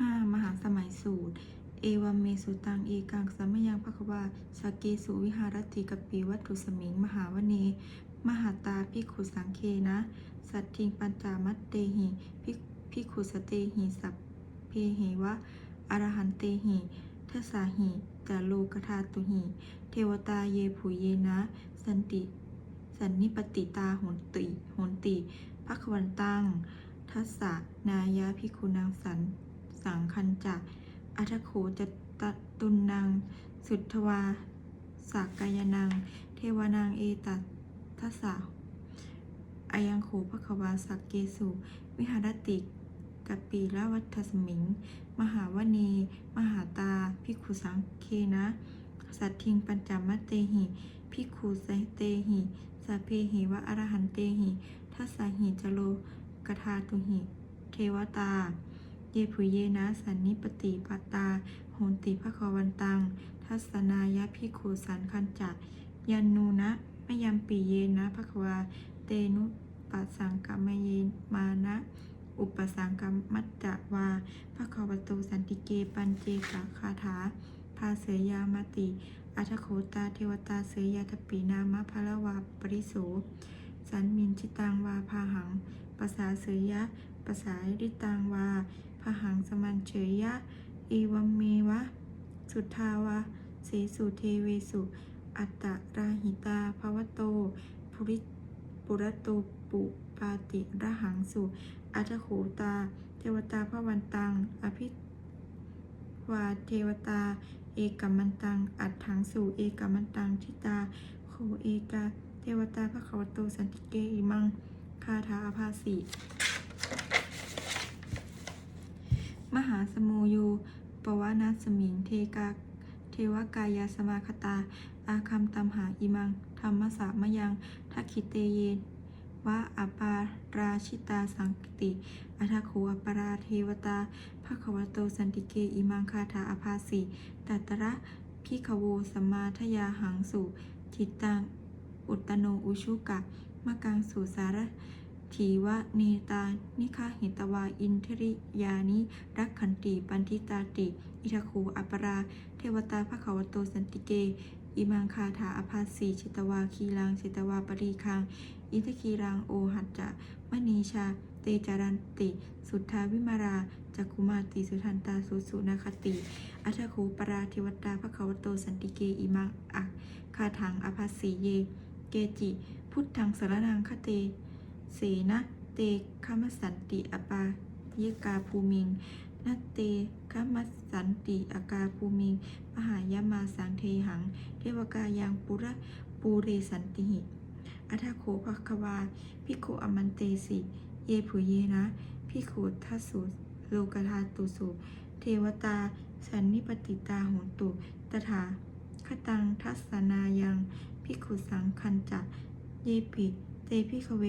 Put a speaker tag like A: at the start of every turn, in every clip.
A: 5. มหาสมัยสูตร เอวัมเมสุตังเอกังสัมมยังภควาสเกสุวิหารติกปีวัตถุสมิง มหาวเน มหาตาพิขุสังเคนะ สัตทิงปัญจามัตเตหิพิพิขุสเตหิสัพเพหิวะอรหันเตหิทสาหิจาโลกธาตุหิ เทวตาเยผุเยนะ สันติ สันนิปติตาโหนติโหนติภควันตัง ทัสสะนายะพิคุนังสัน สังคันจะอัทโขจะตะตุนนางสุทธวาสากกายนัง เทวานางเอตัสทัสสะอายังโขภควาสักเกสุ วิหารติกปีละวัฏสมิง มหาวเนมหาตา พิขุสังเคนะ สัตทิงปัญจมัตเตหิ พิขุสเตหิสาเพหิวะอรหันเตหิทัสสหิจโลกทาตุหิ เทวตา เยผุเยนะสันนิปติปัตตาโหนติภควันตัง ทัสนายะพิขุสันคันจักยันนูนะมยัมปีเยนะภควา เตนุปัสสังกมเยมานะอุปสังกมัจจวาภควโตสันติเกปัญเจกะคาถา ภาเสยามติ อัทโขตาเทวตาเสยยาตปีนามะพละวาปริโส สันมินชิตังวาพาหังภาษาเสยยะภาษาริตังวา พหังสมันเฉยยะอีวัมเมวะ สุทธาวะเสสุเทเวสุ อัตตราหิตาภวโตภุริปุระโตปุปาติระหังสุอัทโขตา เทวตาพระวันตัง อภิวาเทวตา เอกมมันตัง อัดถังสู่เอกมมันตังทิตาโคเอกา เทวตาพระขาวโตสันติเกอิมัง คาถาอาภาสี มหาสมุโยปวานาสมิงเทกาเทวกายาสมาคตา อาคัมตัมหาอิมัง ธรรมสามยังทักขิเตเยนวะอปาราชิตาสังติ อัทโขอปราเทวตาภควโตสันติเกอิมังคาถาอภาสีตัตระพิขโวสมาทยาหังสุทิตัง อุตตโนอุชุกะมะกังสุสาร ถีวะเนตา นิคาหิตวา อินทริยานิ รักขันติปันทิตาติ อิทคูอัปรา เทวตาภควโตสันติเก อิมังคาถาอภาสีจิตวา คีลังจิตวาปรีคัง อิทคีรังโอหัจจะมณีชา เตจารันติ สุทธาวิมาราจักคุมาติสุทันตาสุสุนาคติ อัทโคปราเทวตาภควโตสันติเก อิมังอะคาถังอภาสีเย เกจิ พุทธังสารนังคเต เสนะเตคัมสันติอปาเยกาภูมิงนัตเตคัมสันติอากาภูมิงมหายามาสังเทหัง เทวกายังปุระปูเรสันติหิอัทโขภควาพิโคอมันเตสิ เยผุเยนะพิโคทัสสุโลกธาตุสุ เทวตา สันนิปติตาโหตุตถาคตังทัสสนายังพิคุสังคันจะเยปิ พิขเว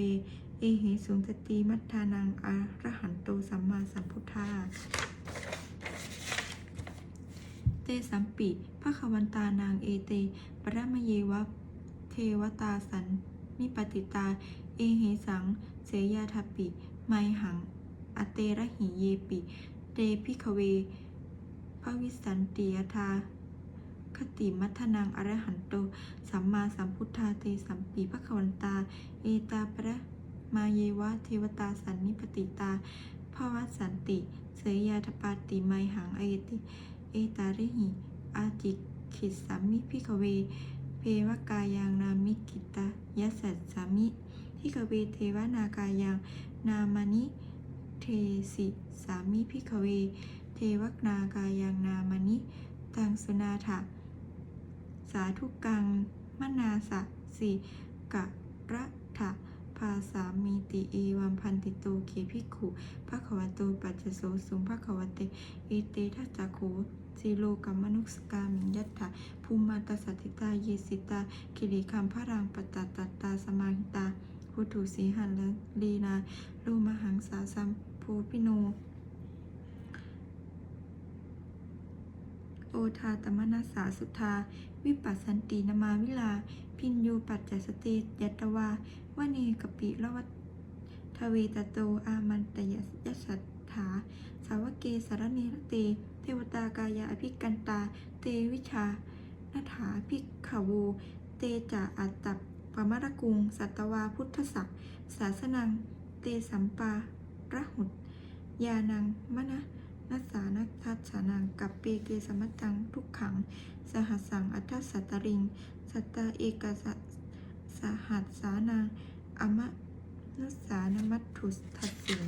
A: เอหิสุงสติมัทธานังอรหันโตสัมมาสัมพุทธา เตสัมปิภควันตานางเอเต ปรมเยวะเทวตาสันนิปติตา เอหิสัง เสยาทปิ ไมหัง อเตระหิเยปิ เตพิขเวภวิสันติยธา คติมัทนังอรหันโต สัมมาสัมพุทธาเตสัมปีภควันตา เอตาปะมาเยวะเทวตาสันนิปติตาภวสันติ เสยยาทปาติไมหังเอติ เอตาริหิ อาจิขิสามิพิกเว เพวกายังนามิกิตายัสสัสสามิพิกเวเทวนากายังนามานิเทสิสามิพิกเว เทวกนากายังนามานิตังสุนาถะ สาธุกัง มนาสะสิกะระถะภาสามีติเอวัมพันติโตเขภิกขุภะคะวะโตปัจจโสสุงภะคะวะเตเอเตทัจจโคสีโลกัมมนุสกามิยัตถะภูมิมาตสัติตาเยสิตาคิริคัมพระรังปตตตัตตาสมาหิตาพุทธุสีหันและลีนาโลมหังสาสัมโพพิโน โอทาตมนาสาสุธาวิปัสสันตินามาวิลา พินโยปัจจสเตยัตวาวเนกปิละวัตทเวตโตอามันตยยัสสัทธาสาวเกสารเนรเต เทวตากายาอภิกันตา เตวิชานาถาภิกขโว เตจาอัตตปมรกุง สัตวาพุทธศักศาสนัง เตสัมปาระหุตยานังมณะ นัสสานัทัสสานังกับเปเกสมัตังทุกขัง สหัสสังอัทธสัตตริง สัตตาเอกสะสหัสสานังอมะนุสสานมัตถุทัสสิง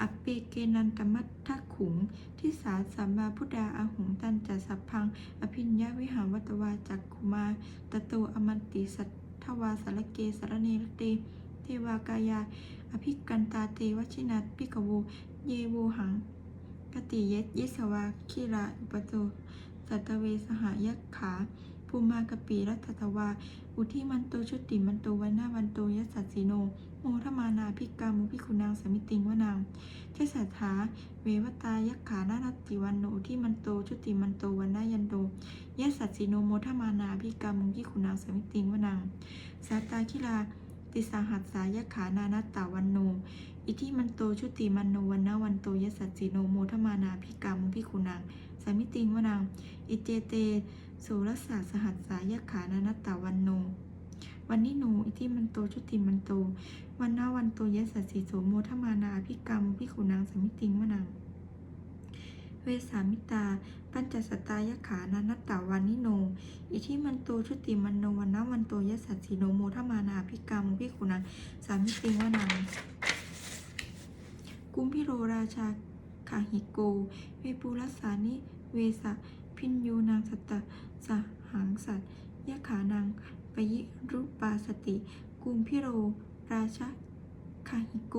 A: อปเปเกนันตมัตทะขุง ที่สาสัมมาพุทธาอาหุงตันจัสสัพพัง อภิญญาวิหารวัตวาจักขุมาตโตอมันติสัทธวาสารเกสารเนรเตเท วากายา อภิกันตาเตวชินาปิกโว เยโวหังกติเยสยิสวาคิราอุปโตสัตเวสหายขาภูมากปีรัตตวา อุทิมันโตชุติมันโตวันนาวันโตยสสสสิโน โมทมานาภิกามุภิคุณางสมิติงวนางเทศถาเววตายักขานานัตติวันโนที่มันโตชุติมันโตวันนายันโตยะสัตสิโนโมทมานาพิกามุงที่คุณางสมิติงวนังสาตาคิลา ติสาหัสสายขานานัตตาวันโน อิทิมันโตชุติมันโนวันนาวันโตยสัตสิโนโมทมานาพิกามุงที่คุณางสามิติงวนัง อิเจเตสุรสาสหัสสายขานานัตตาวันโน วันนิโนอิทิมันโตชุติมันโต วันนาวันโตยสัสสิโสโมทมานาพิกรรมพิขุนางสามิติงวนัง เวสามิตา ปัญจสตายขานานัตตาวันนิโน อิทิมันโตชุติมันโนวันนาวันโตยะสัสสิโนโมทมานาพิกรรมพิขุนางสามิติงวนังกุมพิโรราชาขาหิโก เวปุรสานิเวสะพินยูนางสัตตสหังสัตยะขานางปยิรุปาสติ กุมพิโร ราชาคาหิโก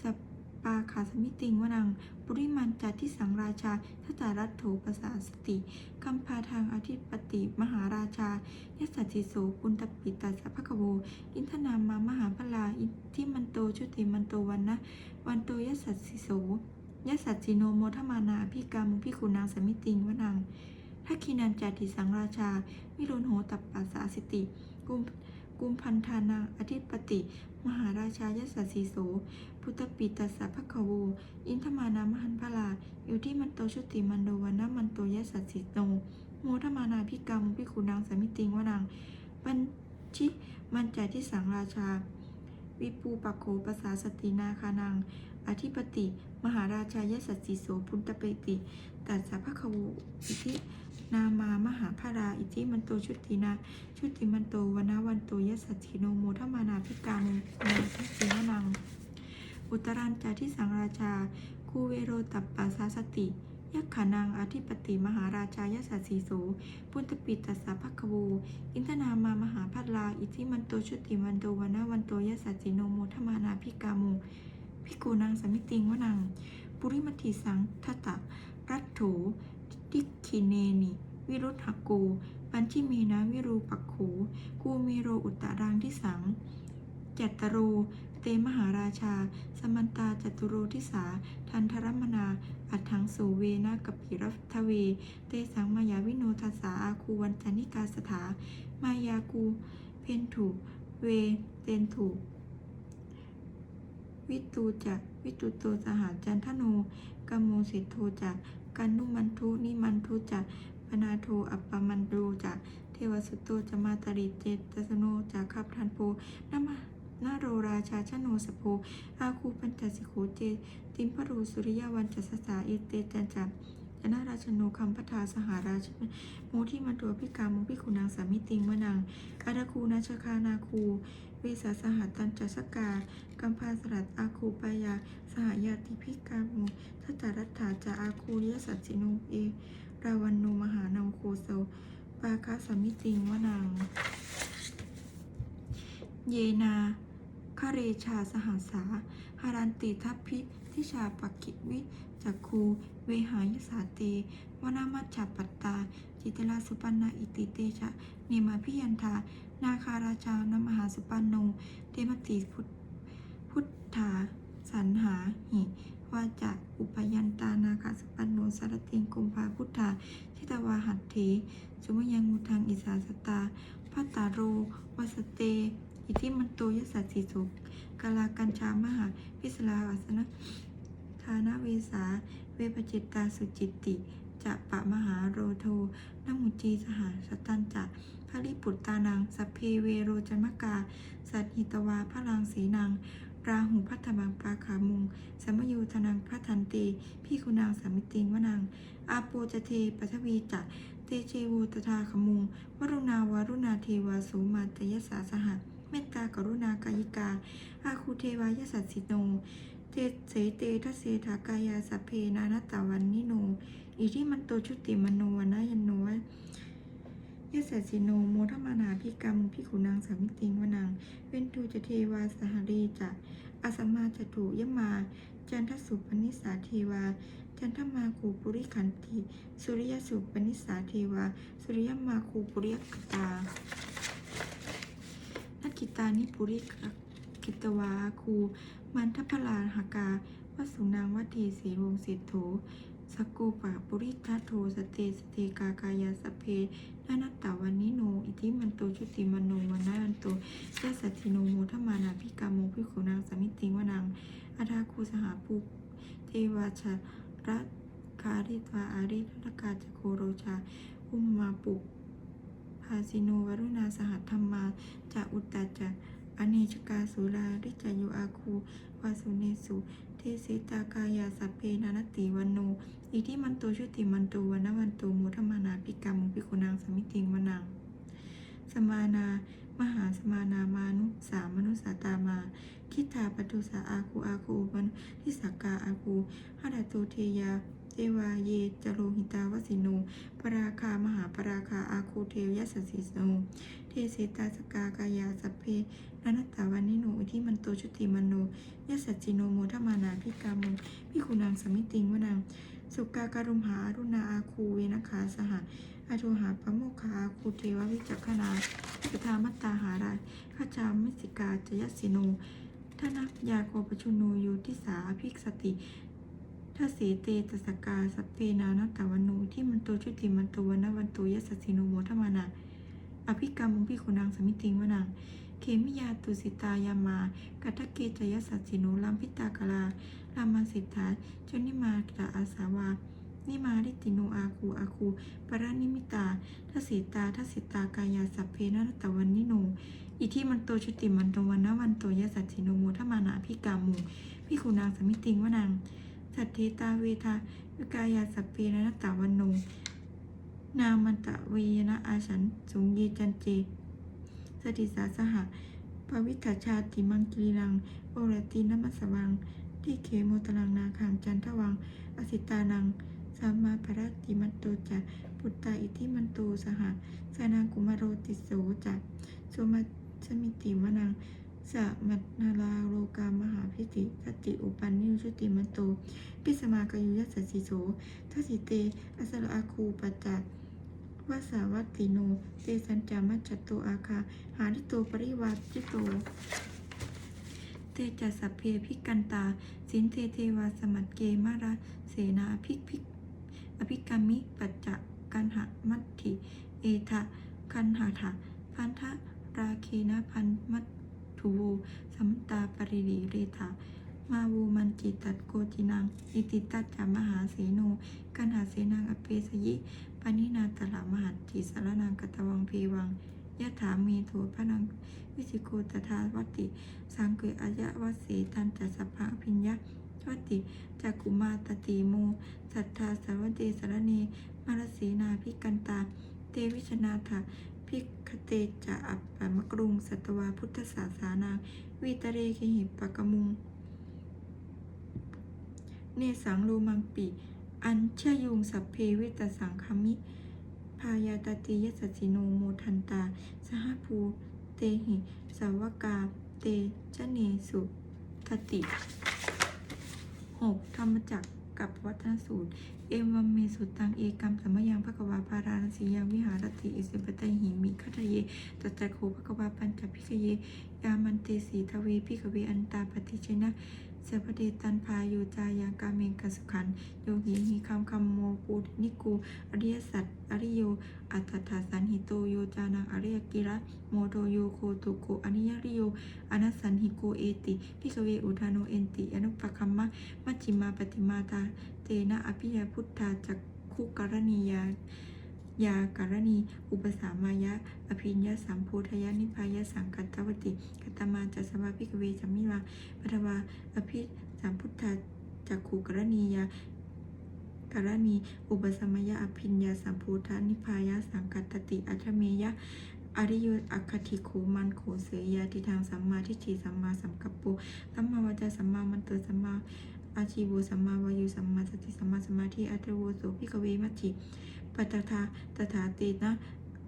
A: สป ปาขาสมิติงวนังปุริมันจัตที่สังราชาทัตารัตโถปสาสติคัมพาทางอธิปติมหาราชายสัสสิโสปุณตปิตัสะภะคะโว อินทนามามหาพลาอิทิมันโตชุติมันโตวันนะวันโตยสัสสิโสยสัสสิโนโมทมานาพิกามุพิคุณางสมิติงวนังทักขินันจัติสังราชา วิโรนโหตัปปัสสาสิติ กุมกุมพันธานาอธิปติ มหาราชายสัสสีโส พุทธปิตัสสะภะคะโว อินทมานามหันพลาอยู่ที่มันโตชุติมันโดวันนะมันโตยะสัสสิโนโมทมานาพิกรรมพิคุนางสมิติงวานังบัญชิมันจที่สังราชา วิปูปะโขปสาสตินาคานัง อธิปติ มหาราชายสัสสิโสพุทธปิติ ตัสสะภะคะโวอิทินามามหาพราอิทิมันโตชุตินาชุติมันโตวนาวันโตยสัสถิโนโมทมานาพิการนาทิสิวนัง อุตรันจาทิสังราชา คูเวโรตัปปาสาสติ ยักขานังอธิปติมหาราชายสัสสีโสปุณตปิตัสสะภคโวอินทนามามหาพัลลา อิทิมันโตชุติมันโตวนาวันโตยสัสสิโนโมทมานาพิกามุพิกูนางสมิติงวนัง ปุริมัติสังทัตตะ รัตโถติคิเนนิ วิรุธหโกปัญชิเมนะวิรูปักโขกูเมโรอุตตรังที่สังจัตตโร เตมหาราชา สมันตาจตุโรทิสา ทันทรมนา อัฏฐังสูเวนะกปิรัทเว เตสังมายาวิโนทัสาอาคูวันจานิกาสถา มายากู เพนถูเว เตนถูวิตูจักวิตุโตสหาจันทโนกมโมสิทโทจักกันนุมันทุนิมันทุจักปนาโทอัปปมันโดจักเทวสุตโตจะมาตริเจตสโนจากขับทันโพนมา นาโรราชาชโนสโพอาคูปัญจสิโขเจ ติมพรูสุริยวันจัสสาเอเตจันจักจนาราชโนคัมพทาสหาราชโมที่มันตัวพิกามุพิคุณางสามิติงวนังอาดาคูนาชคานาคูเวสาสหัตันจัสกากัมพาสรัตอาคูปายา สหายาติพิกามุทัตตารัตถาจาอาคูยสัจจิโนเอ ราวันโนมหานาโคโซปาคาสามิติงวนัง เยนา คเรชาสหัสาหารันติทัพพิทิชาปักกิวิจักคูเวหายสาเตวนามัจฉาปัตตา จิตลาสุปันนาอิติเตชะ เนมาพิยันทานาคาราชานมหาสุปันโนเตมติพุทพุทธาสันหาหิวาจะอุปยันตานาคาสุปันโนสารติงกุมภาพุทธาทิตวาหัตเถสุมยังมุทังอิสาสตาพัตตาโรวัสเต อิทิมันโตยสัสสิสุกาลากัญชามหา พิสลาวัสนะทานาเวสา เวปจิตตาสุจิตติจะปะมหาโรโทนมุจีสหสตันจะพริปุตตานังสัพเพเวโรจมกา สัตหิตวาพระลังสีนังราหุพัทธมังปาขามุงสมยูธนังพัทันเตพี่คุณางสามิติงวนัง อาโปจเทปัทวีจะเตเจวูตถาขมุง วรุณาวารุณาเทวาสูมาตยสาสหะ เมตตากรุณากายิกา อาคูเทวายสัสสิโนเตเสเตทัสเสถากายาสเพนานตาวันนิโน อิทิมันโตชุติมโนวนายันโนยะสัสสิโนโมทมานาพิกรรมพิขุนางสามิติงวนัง เวนตูจะเทวาสหรีจะอาสมาจตุยมา จันทสุปนิสาเทวา จันทมาคูปุริขันติ สุริยสุปนิสาเทวา สุริยมาคูปุริยกตา กิตานิปุริกกิตวาคูมันทพลาหากาวสุนางวัตีสีวงสิทโธสกโกปะปุริทัตโทสเตสเตกากายาสเพนานัตตาวันนิโน อิทิมันโตชุติมโนวันนายันโตยะสัตถิโนโมทมานาพิกาโมพิขุนางสมิติงวนังอาทาคูสหาปุเทวาชรัตคาริตวาอาริทกาจโคโรชา อุมมาปุาสิโนวรุณาสหัตธรรมาจะอุตตาจะอเนชกาสุราริจายุอาคูวาสุเนสุเทเสตากายาสัพเพนานติวันโนอิทิมันโตชุติมันโตวันวันโตมุทมานาปิกามุปิคุนางสมิติงวนังสมานา มหาสมานามานุสามนุสาตามา คิทาปตุสาอาคูอาคูมันทิสากาอาคูหดาโตเทยาเทวาเยจโรหิตาวสิโนปราคามหาปราคาอาคูเทวยัสสิโนเทเสตาสกากายาสัพเพนันตตาวันนิโนอิทิมันโตชุติมันโนยัสสจิโนโมทมานาพิกามุพิคุนางสมิติงวนังสุกาการุมหารุณาอาคูเวนะคาสหะ อาโทหาปะโมคคาคูเทววิจักขณาสุธามัตตาหาราข้าจามิสิกาจยสิโนทนักยาโกปชุนโยทิสาภิกสติทัสเสเตตสกาสัพเพนานัตตวันโนที่มันโตชุติมันโตวันวันโตยัสสิโนโมทมานาอภิกรรมุพิขุนางสมิติงวนังเคมิยาตุสิตายามากัตเกจยสัสสิโนลัมพิตากลาลามาสิทธาจนิมาตาอาสาวา นิมาริติโนอาคูอาคูปรานิมิตาทัสสิตาทัสสิตากายาสัพเพนะตะวันนิโน อิทิมันโตชุติมันโตวันนวันโตยสัสสิโนโมทมานาพิกามุพิขุนางสมิติงวนังสัตเทตาเวทาวิกายาสัพเพนะตะวันโน นามันตะเวยนะอาฉันสุงเยจันเจสติสาสหะปวิทชาติมังกีรังโอรตินมัสสวังที่เขโมตลังนาคังจันทวัง อสิตานัง สัมมาปรติมันโตจะปุตตาอิทิมันโตสหะสานังกุมารโรติโสจะสุมาสมิติวนังสะมัตนาลาโลกามหาพิติสติอุปันนิชุติมันโต ปิสมากายุยัสสสิโสทัสิเตอสระอาคูปจัตวาสาวัตติโนเตสัญจามัจจโตอาคา หาริโตปริวาจิโต เตจัสสพเพพิกันตา สินเทเทวาสมัตเกมาราเสนาอภิกภิก อภิกามิปัจจะกันหะมัตถิ เอทะคันหาถะพันธะราคีนะพันมัตถุโวสัมตาปริริเรถามาวูมันจิตัดโกจินัง อิติตัจจามหาเสโนกันหาเสนังอเปสยิปานินาตละมหัตถิสารนังกตวังเพวังยะถามีโถพระนังวิสิโกตถาวัติ สังเกอายะวัสสีตันจัสสะพะพิญญาะวัตติจักกุมาตติโมสัทธาสารวเดสารเนมารสีนาพิกันตา เตวิชนาถาพิกเตจะอัปปมกรุง สัตวาพุทธศาสานาวิตเรกิหิปะกมุง เนสังโลมังปิ อัญเชยุงสัพเพเวตสังคามิพายาตติยสัสิโนโมทันตา สหภูเตหิ สาวกา เตชเนสุทติ 6. ธรรมจักรกับวัฒนสูตร เอวัมเมสุตัง เอกรรมสัมยังภควาปารานสียังวิหารติอิสิปตัยหิมิคัตเยตัตะโคภควาปัญจพิกเย ยามันเตสีทเวพิกเวอันตาปฏิชนะ สพเดตันพายุจายังกาเมงกสุขัน โยหิหิคัมคัมโมปูนิกูอริยสัตอริโย อัตถาสันหิโตโยจานังอริยกิระโมโทโยโคตุโกอนิยริโยอนัสสันหิโกเอติพิกเวอุทานโนเอนติอนุปคัมมะมัชฌิมาปฏิมาตาเตนะอภิยาพุทธาจักขุกรณียา ยาการณี อุปสามายะ อภิญญาสัมโพธยานิพายะสังกัตตวติกตมาจัสสวาพิกเวจัมมิวาปัทวาอภิสัมพุทธาจักขุกรณียาการณีอุปสมายะอภิญญาสัมโพธานิพายะสังกัตติอัชเมยะอริยอัคคติโขมันโขเสยยาทิทางสัมมาทิฏฐิสัมมาสัมกัปโปสัมมาวจาสัมมามันเตสัมมาอาชีวสัมมาวายุสัมมาสติสัมมาสมาธิอัตโวโสพิกเวมัจฉิ ปัตตทาตถาเตนะ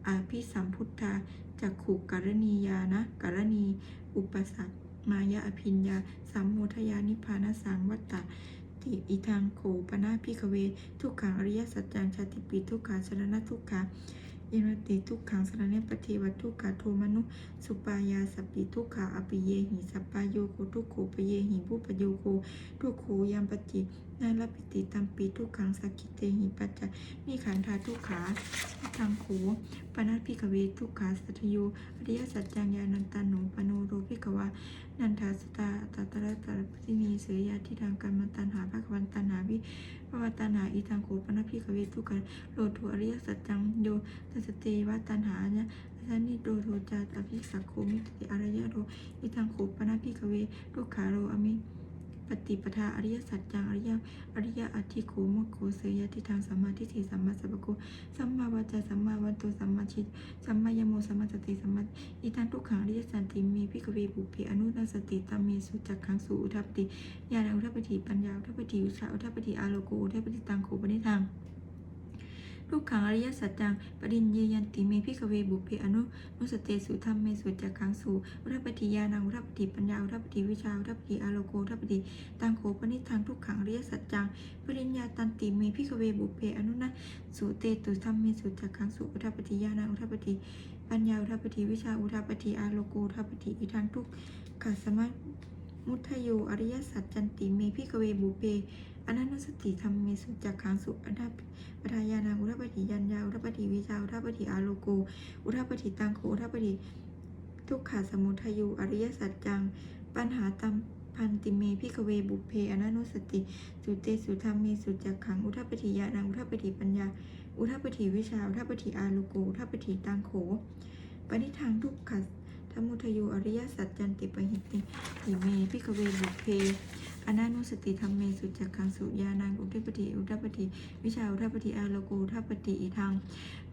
A: อาภิสัมพุทธาจักขุการณียานะการณี อุปสัมมายาอภิญญา สัมโมทยานิพานสังวัตตะติอิทังโขปนาพิกเว ทุกขังอริยสัจจังชาติปีทุกขาชรณะทุกขา อินติทุกขังสรณะปฏิวัติทุกขาโทมนุสุปายาสปิทุกขาอปิเยหิสัปปายโยโคทุกโขปเยหิบุปโยโคทุกโขยามปจินาลปิติตัมปีทุกขังสกิเตหิปัจจนิขันธาทุกขาทังโขปนัสพิกเวทุกขาสัตโยอริยสัจจังยานันตานุปโนโรพิกวานันทาสตาตตระตระปฏินีเสยยาที่ทางการมันตันหาภาควันตันหาวิ วตันหาอีทางโขปนพิกเวทุกขาโลทุอริยสัจจังโยตัสเตวัตันหาเนี่ยสันนิโดโทจาตพิสักโคมิติอารยะโรอิทังโขปนาพิกเวทุกขาโรอมิ ฏิปทาอริยสัจจังอริยอริยอธิโขมโคเสยยะทิทางสัมมาทิฏฐิสัมมาสัพพโกสัมมาวาจาสัมมาวันโตสัมมาชิตสัมมายโมสัมมาสติสัมมาอิทังทุกขังอริยสันติมีพิกเวบุพเพอนุนาสติตามีสุจักขังสุอุทัปติญาณอุทัปปิปัญญาอุทัปปิวิชาอุทัปปิอาโลโกอุทัปปิตังโขปนิทัง ทุกขังอริยสัจจัง ปริญเยยันติเมพิกเวบุเพอนุนุสเตสุธรรมเมสุจักขังสูอุทัปปฏิญาณังอุทัปปฏิปัญญาอุทัปปฏิวิชาอุทัปปฏิอาโลโกอุทัปปฏิตังโขปนิทังทุกขังอริยสัจจัง ปริญญาตันติเมพิกเวบุเพอนุนะสุเตตุธรรมเมสุจักขังสูอุทัปปฏิญาณังอุทัปปฏิปัญญาอุทัปปฏิวิชาอุทัปปฏิอาโลโกอุทัปปฏิอิทังทุกขัสมะมุทโยอริยสัจจันติเมพิกเวบุเพ อนันนุสติธรรมเมสุจักขังสุอนัปปทายานังอุทปฏิยัญญาอุทปฏิวิชาอุทปฏิอาโลโก อุทปฏิตังโคอุทปฏิทุกขาสมุทัยูอริยสัจจัง ปัญหาตัมพันติเมพิกเวบุพเพอนันุสติ สุเตสุธรรมเมสุจักขังอุทปฏิยานังอุทปฏิปัญญา อุทปฏิวิชาอุทปฏิอาโลโกอุทปฏิตังโขปณิทางทุกขัสธมุทยูอริยสัจจันติปหิติหิเมพิกเวบุพเพ อนานุสติธรรมเมสุจักขังสุญานังอุทปฏิอุทปฏิวิชาอุทปฏิอาโลโกอุทปฏิอีทัง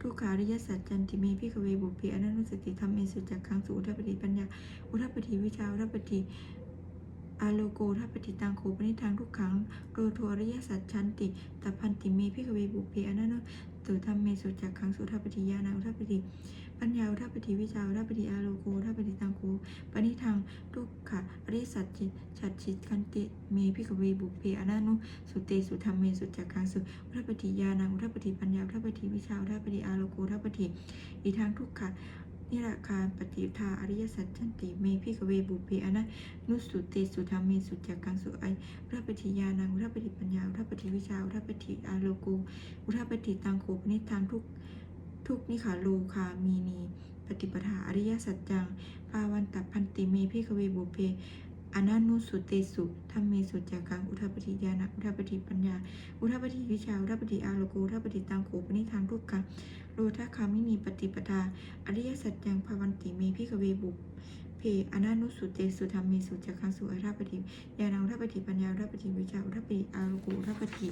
A: ทุกขาริยสัจจันติเมพิกเวบุพเพอนานุสติธรรมเมสุจักขังสุอุทปฏิปัญญาอุทปฏิวิชาอุทปฏิอาโลโกอุทปฏิตังโขปนิทังทุกขังโรโทอริยสัจชันติตพันติเมพิกเวบุพเพอนานุสุธรรมเมสุจักขังสุอุทปฏิญาณังอุทปฏิ ปัญญาอุทปฏิวิชาอุทปฏิอาโลโกอุทปฏิตังโขปนิทังทุกขะอริสัจจิชัดชิตคันติเมพิกเวบุพเพอนานุสุเตสุธรรมเมสุจักขังสุอุทปฏิญาณังอุทปฏิปัญญาอุทปฏิวิชาอุทปฏิอาโลโกอุทปฏิอีทางทุกขะนิราคารปฏิทาอริยสัจจันติเมพิกเวบุเพอนานุสุเตสุธรรมเมสุจักขังสุไออุทปฏิญาณังอุทปฏิปัญญาอุทปฏิวิชาอุทปฏิอาโลโกอุทปฏิตังโขปนิทางทุก ทุกนิขาโลคามีนีปฏิปทาอริยสัจจังปาวันตัพันติเมพิกเวบุเพอนันุสุเตสุธรรมเมสุจักขังอุทปฏิญาณอุทปฏิปัญญา อุทปฏิวิชา อุทปฏิอาโลโกอุทปฏิตังโขปนิทานทุกขังโลทะคามินีปฏิปทา อริยสัจจังภาวันติเมพิกเวบุเพอนันุสุเตสุธรรมเมสุจักขังสุอุทปฏิญาณอุทปฏิปัญญาอุทปฏิวิชาอุทปฏิอาโลโกอุทปฏิ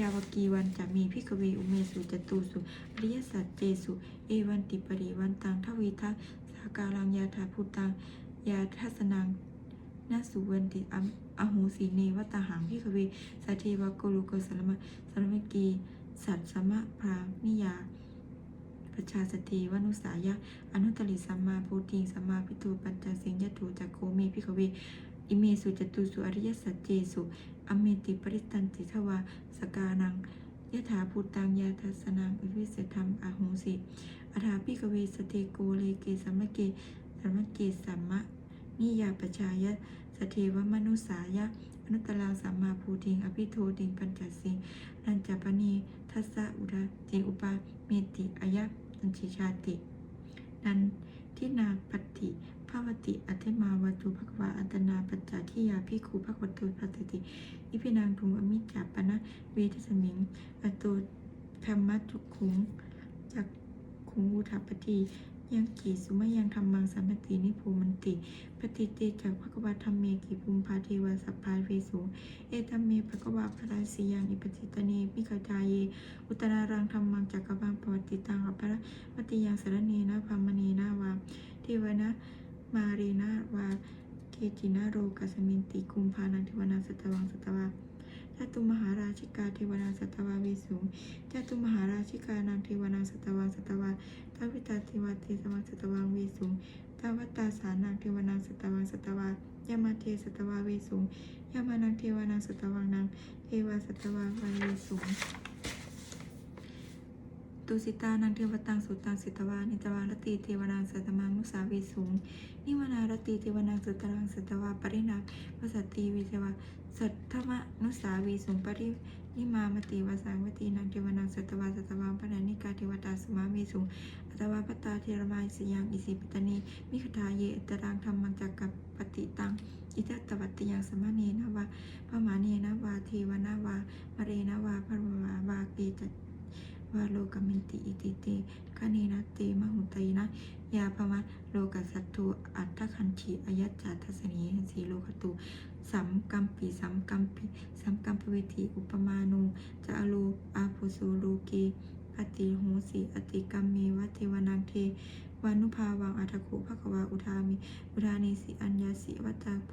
A: ยาวกีวันจะมีพิกเวอุเมสุจตุสุอริยสัจเจสุเอวันติปริวันตังทวีทัสสาการังยาถาพุตังยาทัสนังนาสุวันติอหูสีเนวตาหังพิกเวสัทเทวโกลุโกสลมะสลมกีสัตสมะพรานิยาประชาสติวนุสายะ อนุตริสัมมาโพธิงสัมมาพิทูปัญจสิงยตูจักโคเมพิกเว อิเมสุจตุสุอริยสัจเจสุ อเมติปริตันติทวาสกานังยถาภูตังยาทัสนังอุวิเศธรรมอหูสิอาถาปิกเวสเตโกเลเกสัมมะเกสัมมะเกสัมมะนิยาปชายะสเทวมนุสายะอนุตตราสัมมาภูติงอภิโทติงปัญจสิงนันจปณีทัสสะอุดาติอุปาเมติอายะนันจิชาติ นันทินาปฏิภา วติอัตมาวัตุภควาอัตนาปัจจาทิยาพิคูภควตุปัสสติอิพินางทุงอมิจจาปนะเวทสมิงอโตธรรมจุขุงจักขุงอุทัปปฏิยังกีสุมายังธรรมังสัมปตินิโพมันติ ปฏิเตจากภควาธรรมเมกิปุมภาเทวาสัพพาเวสุเอตัมเมภควาพราสียังอิปจิตเนมิกตาเย อุตนารังธรรมังจักรวังปวัติตังอภรปฏิยังสารเนนะพามณีนาวาเทวนะ มาเรนาวาเกจินาโรกัสมินติกุมภานันเทวนาสตวังสตวาจตุมหาราชิกาเทวนาสตวาวิสุงจตุมหาราชิกานางเทวนาสตวังสตวาทวิตาเทวเทสวังสตวังวิสุงทวตตาสานางเทวนาสตวังสตวายามาเทสตวาวิสุงยามานังเทวนาสตวังนางเทวสตวาวาวิสุง ตุสิตานางเทวตังสุตังสิตวานิตวารตีเทวนางสัตมังมุสาวิสุงนิวานารตีเทวนางสุตรังสัตวาปรินาภสตตีวิเทวาสัทธมนุสาวีสุงปรินิมามติวสังวตีนางเทวนังสัตวาสัตวังปนานิกาเทวตาสมาวีสุงอัตวาปตาเทรมายสยังอิสิปตนีมิขทาเยอตรังธรรมังจักกับปฏิตังอิทัตตวัตติยังสมาเนนะวะพมาเนนวาเทวนะวามเรนะวาพระวาวาเกจ วาโลกมินติอิติเตคเนนะเตมหุตยนะ ยาภวะโลกัสัตตุอัตถคันธีอายัจจาทัสนีสีโลกตุสัมกัมปีสัมกัมปีสัมกัมปวิธีอุปมาโนจะอโลอาภุโสโลเกปฏิโหสีอติกัมเมวะเทวนังเทวานุภาวังอัตถโขภควาอุทามิ อุทานิสิอัญญาสิวัตตาโพ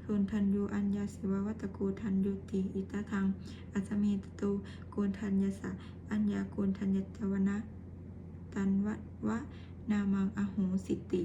A: โทนทันโยอัญญาสิววัตโกทันโยติอิตทังอัจเมตโตโกนทัญญสะ อัญญาโกนทัญญจวนะ ตันวะวะนามังอโหสิติ